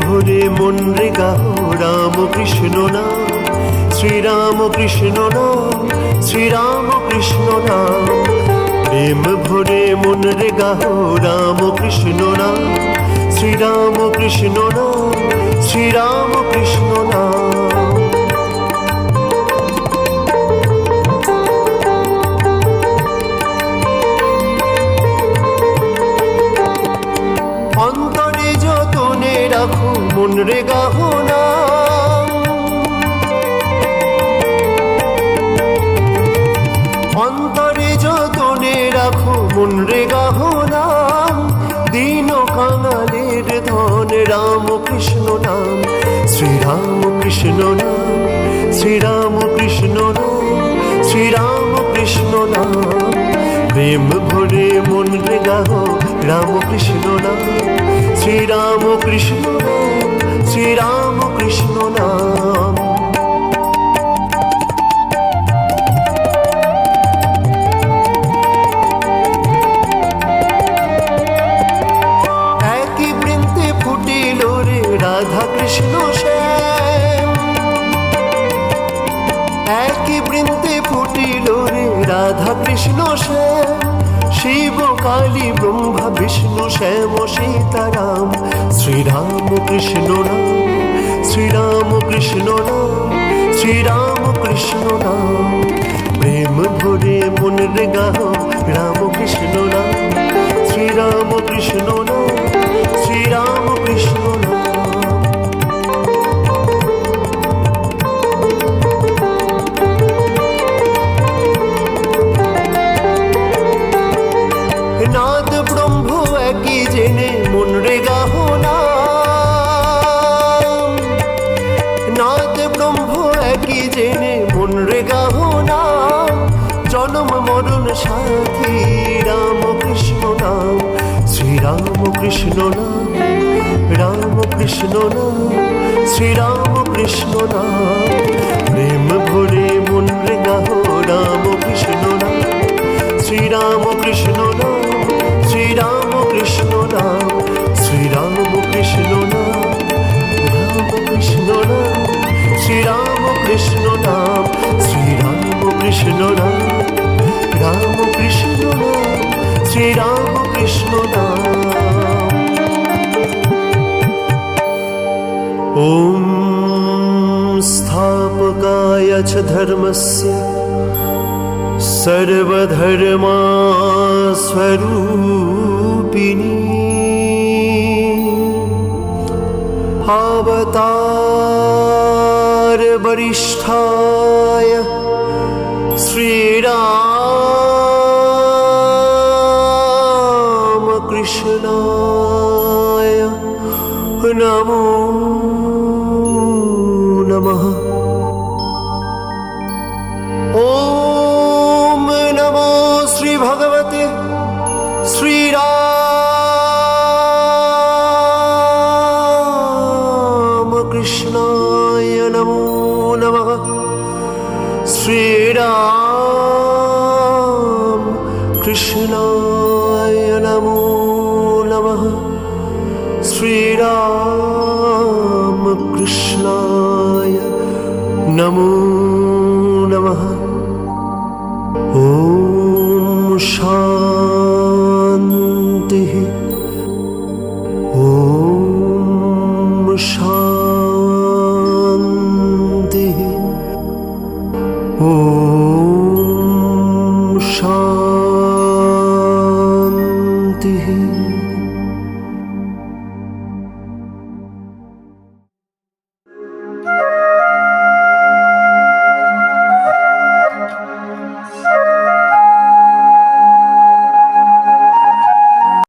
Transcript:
ভরে মন রে রাম কৃষ্ণ নাম, শ্রীরাম কৃষ্ণ নাম, শ্রীরাম কৃষ্ণ নাম। প্রেম ভরে মন রে রাম কৃষ্ণ নাম, শ্রীরাম কৃষ্ণ নাম, শ্রীরাম কৃষ্ণ নাম। মন রে গাহো অন্তরে যতনে রাখো মন রে গাহো দিন কাঙালের ধন রাম কৃষ্ণ নাম। শ্রীরাম কৃষ্ণ নাম শ্রীরাম কৃষ্ণ নাম শ্রীরাম কৃষ্ণ নাম। প্রেম ভরে মন রে গাহো রাম কৃষ্ণ নাম। শ্রীরাম কৃষ্ণ শ্রীরাম কৃষ্ণ নাম। একই বৃন্তে ফুটিল রে রাধা কৃষ্ণ শ্যাম। একই বৃন্তে ফুটিল রে রাধা কৃষ্ণ শ্যাম। শিব কালী, ব্রহ্মা, বিষ্ণু, শ্যাম, সীতারাম, শ্রীরাম কৃষ্ণ রাম শ্রীরাম কৃষ্ণ রাম শ্রীরাম কৃষ্ণ রাম প্রেম ভরে মনের গাহ, রাম কৃষ্ণ রাম শ্রীরাম কৃষ্ণ জনম মরণ সাথী রাম কৃষ্ণ নাম শ্রীরাম কৃষ্ণ নাম রাম কৃষ্ণ নাম শ্রীরাম কৃষ্ণ নাম। প্রেম ভরে মন রে গাহ রাম কৃষ্ণ নাম শ্রীরাম কৃষ্ণ নাম শ্রীরাম কৃষ্ণ নাম শ্রীরাম কৃষ্ণ নাম রাম কৃষ্ণ নাম শ্রীরাম কৃষ্ণ নাম শ্রীরাম কৃষ্ণ নাম। রাম কৃষ্ণ নাম শ্রীরাম কৃষ্ণ নাম ॐ स्थापकाय च धर्मस्य सर्वधर्मास्वरूपिणी अवतार वरिष्ठाय নমো নমঃ ওম নমো শ্রী ভগবতে শ্রীরামকৃষ্ণায় নমো নমঃ শ্রীরাম কৃষ্ণ श्रीरामकृष्णाय नमो नमः ॐ शान्तिः ॐ शान्तिः ॐ शान्तिः